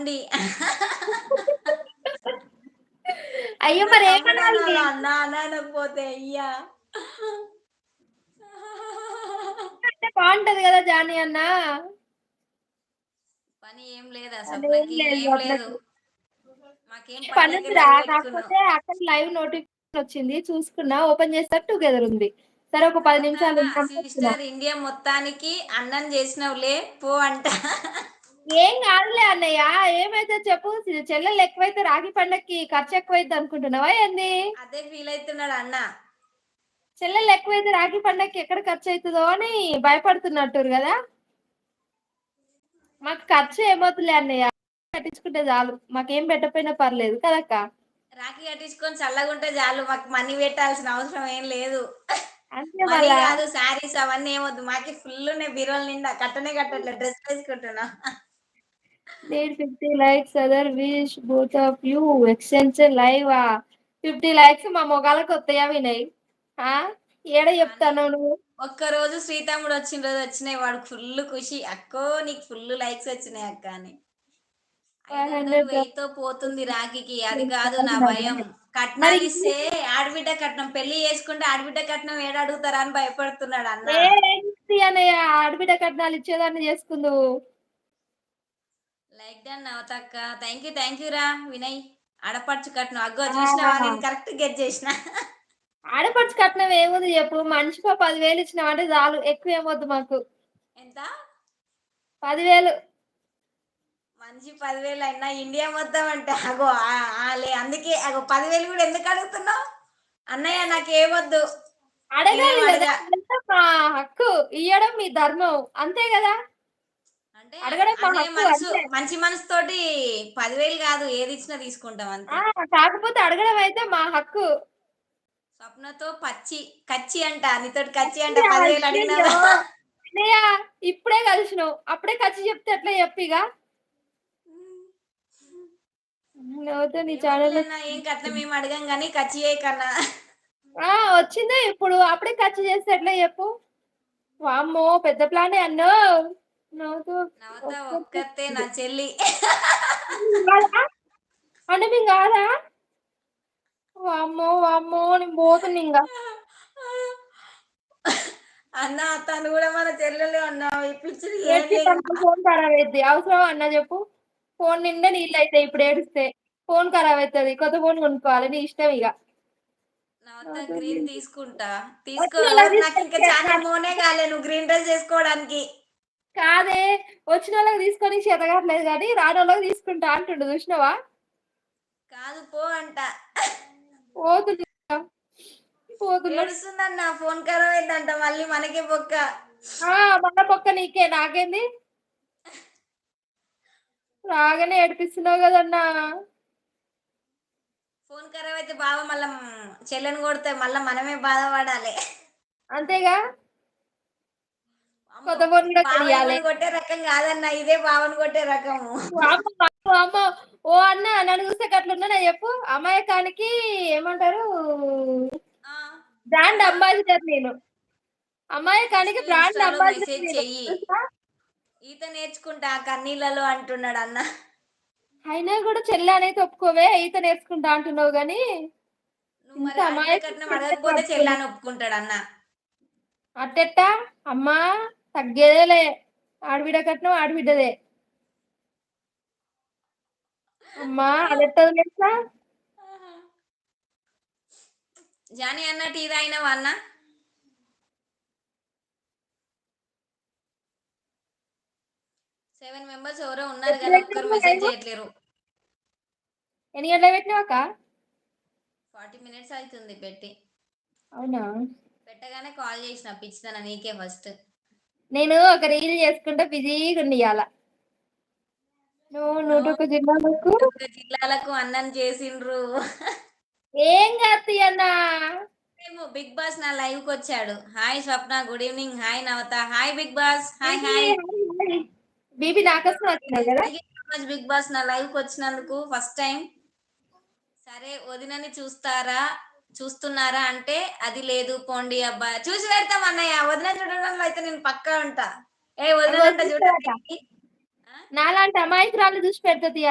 అండి. అయ్యో మరి ఏమనాలి అనకపోతే అయ్యా. అంటే బాగుంటది కదా జానీ అన్న. పని ఏం లేదా పని ఏం లేదు మాకేం పని కాకపోతే అక్కడ లైవ్ నోటిఫికేషన్ వచ్చింది చూసుకున్నా ఓపెన్ చేస్తారు టుగెదర్ ఉంది. సరే ఒక పది నిమిషాలు సిస్టర్ ఇండియా మొత్తానికి అన్నం చేసినవులే పో అంట. ఏం కాదులే అన్నయ్య ఏమైతే చెప్పు. చెల్లెలు ఎక్కువైతే రాఖీ పండక్కి ఖర్చు ఎక్కువైద్ది అనుకుంటున్నావా ఏంది? అదే ఫీల్ అయితున్నాడు అన్న. చెల్లెలు ఎక్కువైతే రాఖీ పండక్కి ఎక్కడ ఖర్చు అవుతుందో అని భయపడుతున్నట్టురు కదా. మాకు ఖర్చు ఏమవుతులే అన్నయ్య. కట్టించుకుంటే చాలు. మాకేం పెట్టకపోయినా పర్లేదు కదక్క. రాఖీ కట్టించుకొని చల్లగుంటే చాలు. మాకు మనీ పెట్టాల్సిన అవసరం ఏం లేదు. అంతే మనీ కాదు శారీస్ అవన్నీ ఏమొద్దు. మాకి ఫుల్ బీరోలు నిండా కట్టనే కట్టట్లేదు డ్రెస్ వేసుకుంటున్నా. Need 50 likes other wish both of you exchange live fifty likes మా మొగాలకు వస్తాయా వినయ్? ఆ? ఏడ చెప్తాను నువ్వు? ఒక్క రోజు శ్రీతమ్ముడు వచ్చిన రోజు వచ్చినాయి. వాడు ఫుల్ ఖుషి. అక్కో నీకు ఫుల్ లైక్స్ వచ్చినాయి అక్క అని. వెయ్యితో పోతుంది రాఖీకి. అది కాదు నా భయం. మరి కట్నాలు ఇస్తే ఆడబిడ్డ కట్నం. పెళ్ళి చేసుకుంటే ఆడబిడ్డ కట్నం ఏడ అడుగుతారా అని భయపడుతున్నాడు అన్న. ఆడబిడ్డ కట్నాలు ఇచ్చేదాన్ని చేసుకుందువు. లైక్ డన్ నవతక్క. థ్యాంక్ యూ థ్యాంక్ యూ రా వినయ్. ఆడపడుచు కట్నం అగ్గో చూసినావా? నేను కరెక్ట్ గెట్ చేసిన. ఆడపడుచు కట్నం ఏముంది చెప్పు. మనిషికో పదివేలు ఇచ్చినామంటే చాలు. ఎక్కువ ఏమొద్దు మాకు. ఎంత? పదివేలు. మంచి పదివేలు అయినా ఇండియా మొత్తం అంటే. అగో లే అందుకే అగో పదివేలు కూడా ఎందుకు అడుగుతున్నావు? అన్నయ్య నాకేమొద్దు అడగాలి నేనేం కదా. అడగా? ఇదంతా మా హక్కు. ఇయ్యడం మీ ధర్మం. అంతే కదా అంటే అడగడం మా అన్నయ్య హక్కు మనసు అంతే మంచి మనసు తోటి పదివేలు కాదు ఏది ఇచ్చినా తీసుకుంటాం అంతే. కాకపోతే అడగడం అయితే మా హక్కు. స్వప్నతో పచ్చి కచ్చి అంట నీతోటి కచ్చి అంట పదివేలు. అన్నయ్య ఇప్పుడే కలిసినావు. అప్పుడే ఖర్చు చెప్తే ఎట్లా చెప్పిగా నీ ఛానల్ ఏం కట్నం ఏం అడగం కానీ కచ్చి చేయకన్నా ఆ వచ్చిందే ఇప్పుడు. అప్పుడే ఖర్చు చేస్తే ఎట్లా చెప్పు? వామ్మో పెద్ద ప్లానే అన్నో. నవత ఒక్కతే నా చెల్లి? అంటే మేము కాదా? వామ్మో వామ్మో నేను పోతున్నా ఇంకా. అన్న తను కూడా మన చెల్లెలు అన్న ఇప్పించింది ఫోన్ ఖరాబ్ అయింది అవసరం అన్న చెప్పు. ఫోన్ నిండా నీళ్ళు అవుతాయి ఇప్పుడు ఏడిస్తే. ఫోన్ ఖరాబ్ అవుతుంది కొత్త ఫోన్ కొనుక్కోవాలి. నీ ఇష్టం ఇక. గ్రీన్ తీసుకుంటా. తీసుకో. వచ్చిన వాళ్ళకి నాకు ఇంకా ఛానల్ మోనే కాలే. నువ్వు గ్రీన్ డ్రెస్ చేసుకోవడానికి. కాదే వచ్చిన వాళ్ళకి తీసుకొని చేతగట్లేదు కానీ రాని వాళ్ళకి తీసుకుంటా అంటుండు చూసినావా? కాదు పో అంట. పోతున్నా. ఫోన్ ఖరాబ్ అయిందంట మళ్ళీ మనకే బొక్క. ఆ, మన పక్క నీకే నాకేంది? రాగానే ఏడిపిస్తున్నావు కదన్నా. ఫోన్ ఖరాబ్ అయితే బావ మళ్ళా చెల్లెని కొడితే మళ్ళా మనమే బాధపడాలి. అంతేగా? కొత్త ఫోన్ కూడా కొనియాలి. కొట్టే రకం కాదన్న ఇదే బావని కొట్టే వామ్మో, వామ్మో. ఓ అన్న నన్ను చూస్తే అట్లున్నా చెప్పు. అమాయకానికి ఏమంటారు? బ్రాండ్? అంబాసిడర్ నేను. అమాయకానికి బ్రాండ్ అంబాసిడర్? ఈత నేర్చుకుంటా కన్నీళ్ళలో అంటున్నాడు అన్న. అయినా కూడా చెల్లె అనేది ఒప్పుకోవే ఈత నేర్చుకుంటా అంటున్నావు గాని. నువ్వు ఇంత మరి ఆడబిడ్డ అమాయకం కట్నం చెల్లె అడగకపోతే పట్టుకొని. చెల్లని ఒప్పుకుంటాడు అన్న. అట్టెట్టా? అమ్మా. తగ్గేదేలే. ఆడబిడ్డ కట్నం ఆడబిడ్డదే అమ్మా అదెట్టదు తెలుసా? జానీ అన్న టీ తాగినావా అన్న? సెవెన్ మెంబర్స్ ఎవరో ఉన్నారు కానీ ఒక్కరు మెసేజ్? చేయట్లేరు. ఎన్ని గంటలకు పెట్టినావక్క ఫార్టీ మినిట్స్ అవుతుంది పెట్టి. అవునా? పెట్టగానే కాల్ చేసిన పిచ్చితన నీకే ఫస్ట్. నేను ఒక రీల్ చేసుకుంటే బిజీగా నువ్వు నూట ఒక్క జిల్లాలకు అన్నం చేసిండ్రు. ఏం కాదు అన్న. ఏమో బిగ్ బాస్ నా లైవ్కి వచ్చాడు. Hi Swapna good evening. Hi Navata. Hi big boss. Hi hi BB నాకోసం వచ్చినావు కదా. బిగ్ బాస్ నా లైవ్కి వచ్చినందుకు ఫస్ట్ టైం. సరే వదినని చూస్తారా? చూస్తున్నారా అంటే అది లేదు పోండి అబ్బా చూసి పెడతాం అన్నయ్య. వదిన చూడడంలో అయితే నేను పక్కా ఉంటా. ఏ వదినంట అగో చూడండి? నాలాంటి అమాయకురాలు చూసి పెడతది